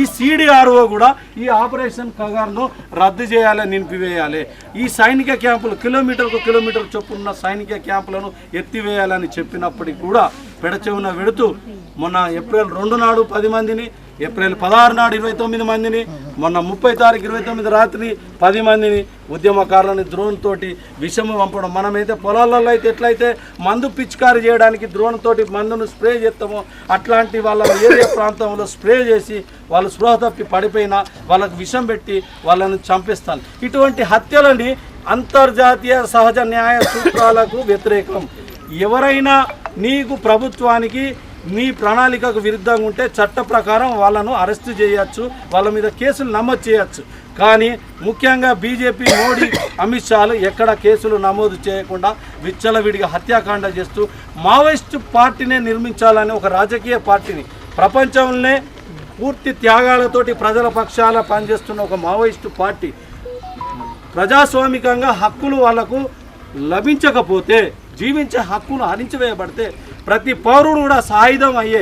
ఈ సిడిఆర్ఓ కూడా ఈ ఆపరేషన్ కగార్ను రద్దు చేయాలి నిలిపివేయాలి. ఈ సైనిక క్యాంపులు కిలోమీటర్కు కిలోమీటర్ చొప్పున ఉన్న సైనిక క్యాంపులను ఎత్తివేయాలని చెప్పినప్పటికీ కూడా పెడచెవున పెడుతూ మొన్న ఏప్రిల్ రెండు నాడు పది మందిని ఏప్రిల్ పదహారు నాడు ఇరవై తొమ్మిది మందిని మొన్న ముప్పై తారీఖు ఇరవై తొమ్మిది రాత్రి పది మందిని ఉద్యమకారులని డ్రోన్ తోటి విషము పంపడం. మనమైతే పొలాలలో అయితే ఎట్లయితే మందు పిచికారి చేయడానికి డ్రోన్ తోటి మందును స్ప్రే చేస్తామో అట్లాంటి వాళ్ళ ఏరియా ప్రాంతంలో స్ప్రే చేసి వాళ్ళు స్పృహ తప్పి పడిపోయినా వాళ్ళకు విషం పెట్టి వాళ్ళని చంపిస్తాను. ఇటువంటి హత్యలని అంతర్జాతీయ సహజ న్యాయ సూత్రాలకు వ్యతిరేకం. ఎవరైనా నీకు ప్రభుత్వానికి నీ ప్రణాళికకు విరుద్ధంగా ఉంటే చట్ట ప్రకారం వాళ్ళను అరెస్టు చేయొచ్చు వాళ్ళ మీద కేసులు నమోదు చేయొచ్చు. కానీ ముఖ్యంగా బీజేపీ మోడీ అమిత్ షాలు ఎక్కడ కేసులు నమోదు చేయకుండా విచ్చలవిడిగా హత్యాకాండ చేస్తూ మావోయిస్టు పార్టీనే నిర్మించాలని ఒక రాజకీయ పార్టీని ప్రపంచంలోనే పూర్తి త్యాగాలతోటి ప్రజల పక్షాల పనిచేస్తున్న ఒక మావోయిస్టు పార్టీ ప్రజాస్వామికంగా హక్కులు వాళ్ళకు లభించకపోతే జీవించే హక్కును హరించివేయబడితే ప్రతి పౌరుడు కూడా సాయుధం అయ్యే